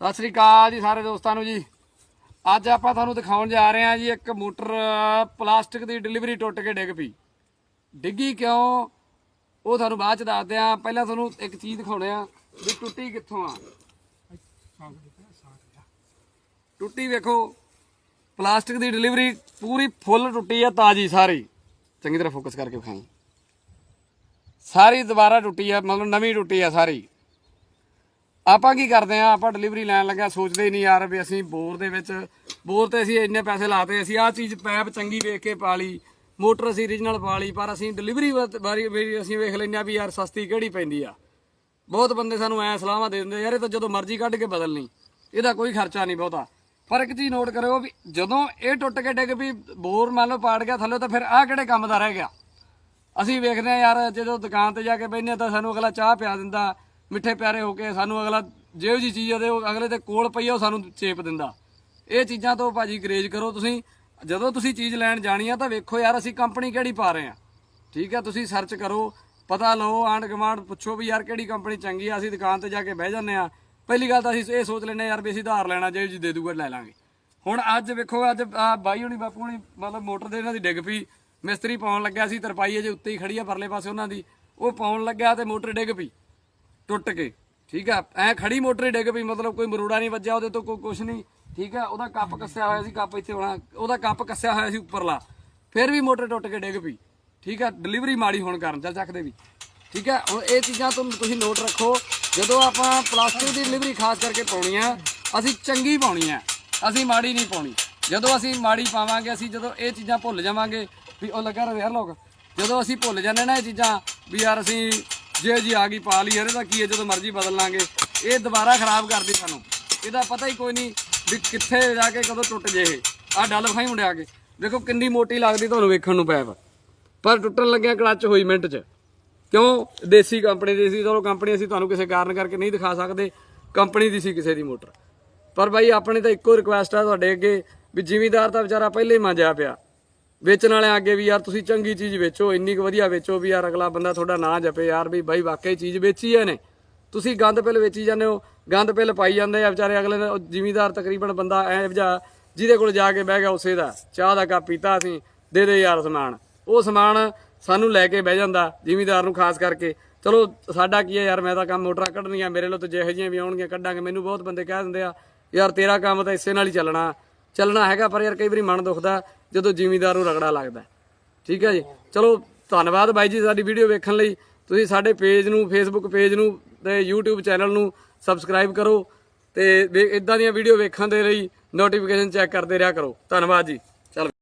ਸਤਿ ਸ੍ਰੀ ਅਕਾਲ ਜੀ ਸਾਰੇ ਦੋਸਤਾਂ ਨੂੰ ਜੀ। ਅੱਜ ਆਪਾਂ ਤੁਹਾਨੂੰ ਦਿਖਾਉਣ ਜਾ ਰਹੇ ਹਾਂ ਜੀ ਇੱਕ ਮੋਟਰ ਪਲਾਸਟਿਕ ਦੀ ਡਿਲੀਵਰੀ ਟੁੱਟ ਕੇ ਡਿੱਗ ਪਈ। ਡਿੱਗੀ ਕਿਉਂ? ਉਹ ਤੁਹਾਨੂੰ ਬਾਅਦ ਚ ਦੱਸਦੇ ਆ ਪਹਿਲਾਂ ਤੁਹਾਨੂੰ ਇੱਕ ਚੀਜ਼ ਦਿਖਾਉਣੇ ਆ ਵੀ ਟੁੱਟੀ ਕਿੱਥੋਂ ਆ। ਟੁੱਟੀ ਵੇਖੋ, ਪਲਾਸਟਿਕ ਦੀ ਡਿਲੀਵਰੀ ਪੂਰੀ ਫੁੱਲ ਟੁੱਟੀ ਆ, ਤਾਜੀ ਸਾਰੀ। ਚੰਗੀ ਤਰ੍ਹਾਂ ਫੋਕਸ ਕਰਕੇ ਵਿਖਾਈ। ਸਾਰੀ ਦੁਬਾਰਾ ਟੁੱਟੀ ਆ, ਮਤਲਬ ਨਵੀਂ ਟੁੱਟੀ ਆ ਸਾਰੀ। ਆਪਾਂ ਕੀ ਕਰਦੇ ਆ? ਆਪਾਂ ਡਿਲੀਵਰੀ ਲੈਣ ਲੱਗਾ ਸੋਚਦੇ ਹੀ ਨਹੀਂ ਯਾਰ ਵੀ ਅਸੀਂ ਬੋਰ ਦੇ ਵਿੱਚ, ਬੋਰ ਤੇ ਅਸੀਂ ਇੰਨੇ ਪੈਸੇ ਲਾਤੇ, ਅਸੀਂ ਆਹ ਚੀਜ਼ ਪੈਪ ਚੰਗੀ ਵੇਖ ਕੇ ਪਾ ਲਈ, ਮੋਟਰ ਅਸੀਂ ਓਰੀਜਨਲ ਪਾ ਲਈ, ਪਰ ਅਸੀਂ ਡਿਲੀਵਰੀ ਬਾਰੇ ਵਾਰੀ ਅਸੀਂ ਵੇਖ ਲੈਂਦੇ ਆ ਵੀ ਯਾਰ ਸਸਤੀ ਕਿਹੜੀ ਪੈਂਦੀ ਆ। ਬਹੁਤ ਬੰਦੇ ਸਾਨੂੰ ਐ ਸਲਾਹਾਂ ਦੇ ਦਿੰਦੇ ਯਾਰ ਇਹ ਤਾਂ ਜਦੋਂ ਮਰਜ਼ੀ ਕੱਢ ਕੇ ਬਦਲਣੀ, ਇਹਦਾ ਕੋਈ ਖਰਚਾ ਨਹੀਂ ਬਹੁਤਾ। ਪਰ ਇੱਕ ਚੀਜ਼ ਨੋਟ ਕਰਿਓ ਵੀ ਜਦੋਂ ਇਹ ਟੁੱਟ ਕੇ ਡਿੱਗ ਵੀ ਬੋਰ ਮੰਨ ਲਓ ਪਾੜ ਗਿਆ ਥੱਲੇ, ਤਾਂ ਫਿਰ ਆਹ ਕਿਹੜੇ ਕੰਮ ਦਾ ਰਹਿ ਗਿਆ? ਅਸੀਂ ਵੇਖਦੇ ਆ ਯਾਰ ਜਦੋਂ ਦੁਕਾਨ ਤੇ ਜਾ ਕੇ ਬੈਠਨੇ ਤਾਂ ਸਾਨੂੰ ਅਗਲਾ ਚਾਹ ਪਿਆ ਦਿੰਦਾ ਮਿੱਠੇ ਪਿਆਰੇ ਹੋ ਕੇ ਸਾਨੂੰ ਅਗਲਾ ਜਿਹੋ ਜੀ ਚੀਜ਼ ਉਹਦੇ ਉਹ ਅਗਲੇ ਦੇ ਕੋਲ ਪਈ ਆ, ਉਹ ਸਾਨੂੰ ਚੇਪ ਦਿੰਦਾ। ਇਹ ਚੀਜ਼ਾਂ ਤੋਂ ਭਾਜੀ ਗਰੇਜ ਕਰੋ ਤੁਸੀਂ। ਜਦੋਂ ਤੁਸੀਂ ਚੀਜ਼ ਲੈਣ ਜਾਣੀ ਆ ਤਾਂ ਵੇਖੋ ਯਾਰ, ਅਸੀਂ ਕੰਪਨੀ ਕਿਹੜੀ ਪਾ ਰਹੇ ਆ। ਠੀਕ ਆ, ਤੁਸੀਂ ਸਰਚ ਕਰੋ, ਪਤਾ ਲਓ ਆਂਡ ਗਵਾਂਡ ਪੁੱਛੋ ਵੀ ਯਾਰ ਕਿਹੜੀ ਕੰਪਨੀ ਚੰਗੀ ਆ, ਅਸੀਂ ਦੁਕਾਨ ਤੇ ਜਾ ਕੇ ਬਹਿ ਜਾਂਦੇ ਆ। ਪਹਿਲੀ ਗੱਲ ਤਾਂ ਅਸੀਂ ਇਹ ਸੋਚ ਲੈਂਦੇ ਆ, ਯਾਰ ਵੀ ਅਸੀਂ ਧਾਰ ਲੈਣਾ, ਜੇ ਜੀ ਦੇ ਦੂਗਾ ਲੈ ਲਾਂਗੇ। ਹੁਣ ਅੱਜ ਵੇਖੋ, ਅੱਜ ਆ ਬਾਈ ਹੁਣੀ, ਬਾਪੂ ਹੁਣੀ, ਮਤਲਬ ਮੋਟਰ ਦੇ ਇਹਨਾਂ ਦੀ ਡਿੱਗ ਪਈ। ਮਿਸਤਰੀ ਪਾਉਣ ਲੱਗਿਆ ਸੀ, ਤਰਪਾਈ ਅਜੇ ਉੱਤੇ ਹੀ ਖੜੀ ਆ, ਪਰਲੇ ਪਾਸੇ ਉਹਨਾਂ ਦੀ। ਉਹ ਪਾਉਣ ਲੱਗਿਆ ਤੇ ਮੋਟਰ ਡਿੱਗ ਪਈ। ਟੁੱਟ ਕੇ ਠੀਕ ਆ? ਐ ਖੜੀ ਮੋਟਰ ਹੀ ਡਿੱਗ ਪਈ, ਮਤਲਬ ਕੋਈ ਮਰੂੜਾ ਨਹੀਂ ਵੱਜਿਆ ਉਹਦੇ ਤੋਂ, ਕੋਈ ਕੁਛ ਨਹੀਂ। ਠੀਕ ਆ? ਉਹਦਾ ਕੱਪ ਕੱਸਿਆ ਹੋਇਆ ਸੀ, ਕੱਪ ਇੱਥੇ ਹੋਣਾ ਉਹਦਾ ਕੱਪ ਕੱਸਿਆ ਹੋਇਆ ਸੀ ਉੱਪਰਲਾ। ਫਿਰ ਵੀ ਮੋਟਰ ਟੁੱਟ ਕੇ ਡਿੱਗ ਪਈ। ਠੀਕ ਆ? ਡਿਲੀਵਰੀ ਮਾੜੀ ਹੋਣ ਕਾਰਨ, ਚੱਲ ਚੱਕਦੇ ਵੀ। ਠੀਕ ਆ? ਹੁਣ ਇਹ ਚੀਜ਼ਾਂ ਤੋਂ ਤੁਸੀਂ ਨੋਟ ਰੱਖੋ। ਜਦੋਂ ਆਪਾਂ ਪਲਾਸਟਿਕ ਦੀ ਡਿਲੀਵਰੀ ਖਾਸ ਕਰਕੇ ਪਾਉਣੀ ਆ, ਅਸੀਂ ਚੰਗੀ ਪਾਉਣੀ ਆ। ਅਸੀਂ ਮਾੜੀ ਨਹੀਂ ਪਾਉਣੀ। ਜਦੋਂ ਅਸੀਂ ਮਾੜੀ ਪਾਵਾਂਗੇ, ਅਸੀਂ ਜਦੋਂ ਇਹ ਚੀਜ਼ਾਂ ਭੁੱਲ ਜਾਵਾਂਗੇ, ਵੀ ਉਹ ਲੱਗਾ ਰਹੇ ਯਾਰ ਲੋਕ। ਜਦੋਂ ਅਸੀਂ ਭੁੱਲ ਜਾਂਦੇ ਨਾ ਇਹ ਚੀਜ਼ਾਂ, ਵੀ ਯਾਰ ਅਸੀਂ ਜੇ ਜੀ ਆ ਗਈ ਪਾ ਲਈ ਯਾਰ ਇਹਦਾ ਕੀ ਹੈ? ਜਦੋਂ ਮਰਜ਼ੀ ਬਦਲ ਲਾਂਗੇ। ਇਹ ਦੁਬਾਰਾ ਖਰਾਬ ਕਰਦੀ ਸਾਨੂੰ। ਇਹਦਾ ਪਤਾ ਹੀ ਕੋਈ ਨਹੀਂ ਵੀ ਕਿੱਥੇ ਜਾ ਕੇ ਕਦੋਂ ਟੁੱਟ ਜੇ ਇਹ। ਆ ਡੱਲ ਫਾਈ ਮੁੰਡਿਆ ਕੇ ਦੇਖੋ ਕਿੰਨੀ ਮੋਟੀ ਲੱਗਦੀ ਤੁਹਾਨੂੰ ਵੇਖਣ ਨੂੰ ਪੈਪ। ਪਰ ਟੁੱਟਣ ਲੱਗਿਆ ਕਲੱਚ ਹੋਈ ਮਿੰਟ 'ਚ। ਕਿਉਂ? ਦੇਸੀ ਕੰਪਨੀ ਦੀ ਸੀ, ਚਲੋ ਕੰਪਨੀ ਅਸੀਂ ਤੁਹਾਨੂੰ ਕਿਸੇ ਕਾਰਨ ਕਰਕੇ ਨਹੀਂ ਦਿਖਾ ਸਕਦੇ। ਕੰਪਨੀ ਦੀ ਸੀ ਕਿਸੇ ਦੀ ਮੋਟਰ। ਪਰ ਬਾਈ, ਆਪਣੇ ਤਾਂ ਇੱਕੋ ਰਿਕੁਐਸਟ ਆ ਤੁਹਾਡੇ ਅੱਗੇ ਵੀ ਜ਼ਿਮੀਦਾਰ ਤਾਂ ਵਿਚਾਰਾ ਪਹਿਲੇ ਹੀ ਮੰਜਿਆ ਪਿਆ। ਵੇਚਣ ਵਾਲਿਆਂ ਅੱਗੇ ਵੀ ਯਾਰ ਤੁਸੀਂ ਚੰਗੀ ਚੀਜ਼ ਵੇਚੋ, ਇੰਨੀ ਕੁ ਵਧੀਆ ਵੇਚੋ ਵੀ ਯਾਰ ਅਗਲਾ ਬੰਦਾ ਤੁਹਾਡਾ ਨਾਂ ਜਪੇ ਯਾਰ ਵੀ ਬਾਈ ਵਾਕਈ ਚੀਜ਼ ਵੇਚੀ ਐ ਨੇ ਤੁਸੀਂ ਗੰਦ ਪਿੱਲ ਵੇਚੀ ਜਾਂਦੇ ਹੋ, ਗੰਦ ਪਿੱਲ ਪਾਈ ਜਾਂਦੇ ਆ ਵਿਚਾਰੇ ਅਗਲੇ ਨੇ ਜ਼ਿਮੀਦਾਰ ਤਕਰੀਬਨ ਬੰਦਾ ਐ ਜਿਹਾ ਜਿਹਦੇ ਕੋਲ ਜਾ ਕੇ ਬਹਿ ਗਿਆ ਉਸੇ ਦਾ, ਚਾਹ ਦਾ ਕੱਪ ਪੀਤਾ ਅਸੀਂ, ਦੇ ਦੇ ਯਾਰ ਸਮਾਨ। ਉਹ ਸਮਾਨ ਸਾਨੂੰ ਲੈ ਕੇ ਬਹਿ ਜਾਂਦਾ ਜ਼ਿਮੀਦਾਰ ਨੂੰ ਖਾਸ ਕਰਕੇ। ਚਲੋ ਸਾਡਾ ਕੀ ਹੈ ਯਾਰ, ਮੈਂ ਤਾਂ ਕੰਮ ਮੋਟਰਾਂ ਕੱਢਣੀਆਂ, ਮੇਰੇ ਲੋ ਤਾਂ ਜਿਹੋ ਜਿਹੀਆਂ ਵੀ ਆਉਣਗੀਆਂ ਕੱਢਾਂਗੇ, ਮੈਨੂੰ ਬਹੁਤ ਬੰਦੇ ਕਹਿ ਦਿੰਦੇ ਆ, ਯਾਰ ਤੇਰਾ ਕੰਮ ਤਾਂ ਇਸੇ ਨਾਲ ਹੀ ਚੱਲਣਾ। ਚੱਲਣਾ ਹੈਗਾ ਪਰ ਯਾਰ ਕਈ ਵਾਰੀ ਮਨ ਦੁਖਦਾ ਜਦੋਂ ਜ਼ਿਮੀਦਾਰ ਨੂੰ ਰਗੜਾ ਲੱਗਦਾ। ਠੀਕ ਹੈ ਜੀ? ਚਲੋ, ਧੰਨਵਾਦ ਬਾਈ ਜੀ ਸਾਡੀ ਵੀਡੀਓ ਵੇਖਣ ਲਈ। ਤੁਸੀਂ ਸਾਡੇ ਪੇਜ ਨੂੰ ਫੇਸਬੁੱਕ ਪੇਜ ਨੂੰ ਤੇ YouTube ਚੈਨਲ ਨੂੰ ਸਬਸਕ੍ਰਾਈਬ ਕਰੋ ਤੇ ਇਦਾਂ ਦੀਆਂ ਵੀਡੀਓ ਵੇਖਣ ਦੇ ਲਈ ਨੋਟੀਫਿਕੇਸ਼ਨ ਚੈੱਕ ਕਰਦੇ ਰਿਹਾ ਕਰੋ। ਧੰਨਵਾਦ ਜੀ। ਚਲ।